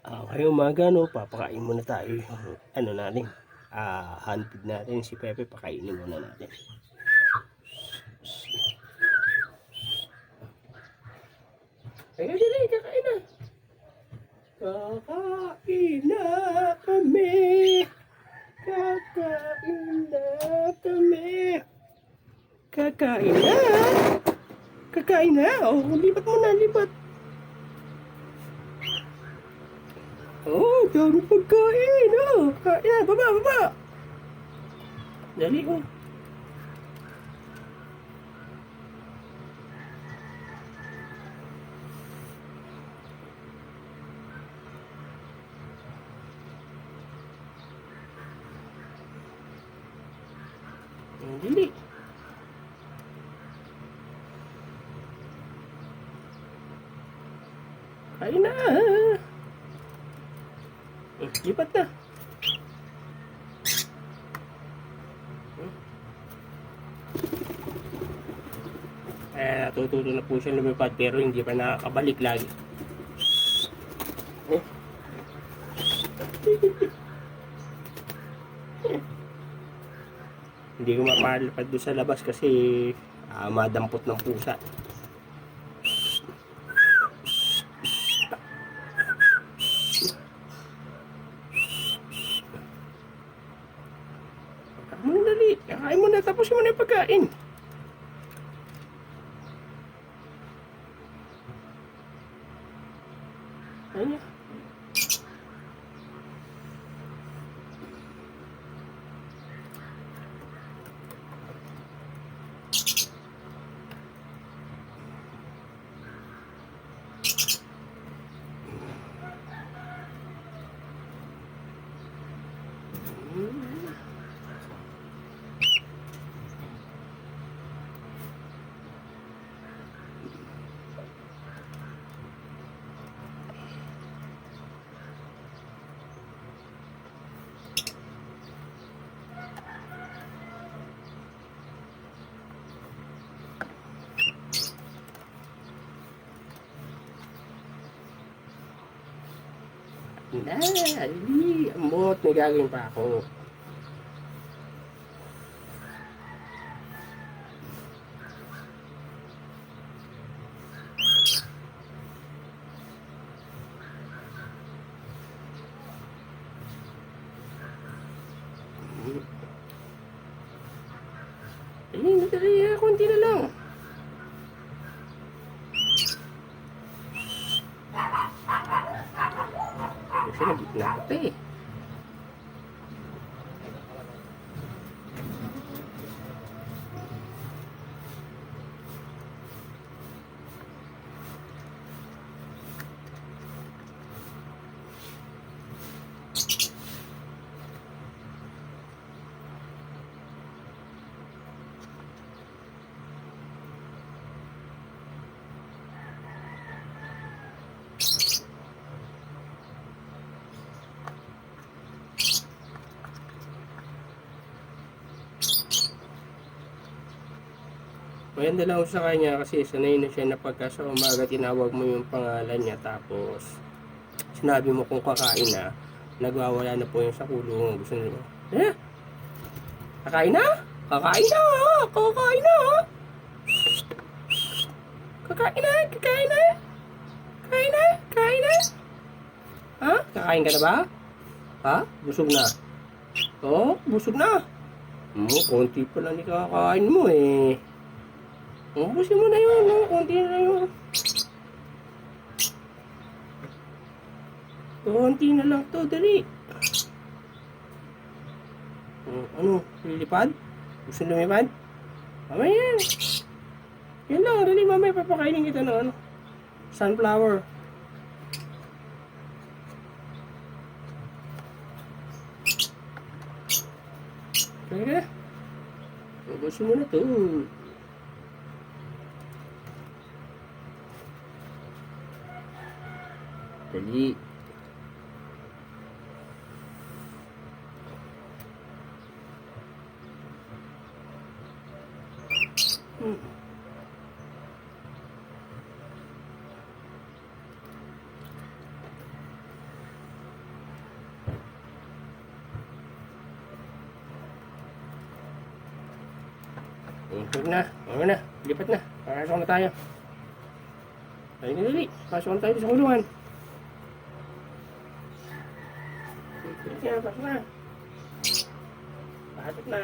Ah, ngayong umaga, no, papakain muna tayo ano natin. Ah, hand feed natin si Pepe, pakainin muna natin. Ayun, dali, kakain na. Kakain na kami. Kakain na kami. Kakain na. Kakain na. Oh, lipat mo na, lipat. Oh, dami pagkain. Oh, kain na. Baba, baba. Dali, oh. Oh, Dali. Kain na. Lipat na. Eh, natututo na po siya lumipad pero hindi pa nakakabalik lagi. Eh. hindi ko mapalipad doon sa labas kasi ah, madampot ng pusa. Na dali. Kakain mo na tapos mo na yung pagkain. Ano? Na, ali. Amot, may gagawin pa ako. Dali, dali, ah, konti na lang. Kasi nagitna. Maganda lang sa kanya kasi sanay na siya na pagka sa umaga tinawag mo yung pangalan niya tapos sinabi mo kung kakain na, nagwawala na po yung sa kulong. Gusto niya, eh? Kakain na? Kakain na! Kakain na! Kakain na! Kakain na! Kakain na! Kakain na! Ha? Kakain ka na ba? Ha? Busog na? Oo, busog na. Mo, konti pa lang ikakain mo eh. Ubusin mo na yun, no? Konti na yun. Konti na lang to, dali. Oh, ano, lilipad? Gusto lumipad? Mamaya yan. Lang, dali mamaya papakainin kita ng ano. Sunflower. Teka. Ubusin mo na to. Dali. Hmm. Intog na. Ano na. Lipat na. Pasok na tayo. Ayun na ulit. Pasok na tayo sa kulungan. Na, pasok na. Pasok na.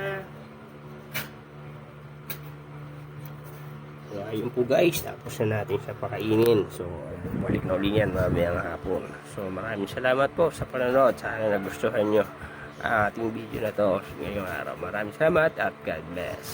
So, ayun po guys, tapos na natin siya pakainin. So, balik na ulit yan mamayang hapon. So, maraming salamat po sa panonood. Sana nagustuhan nyo ang ating video na to ngayong araw. Maraming salamat at God bless.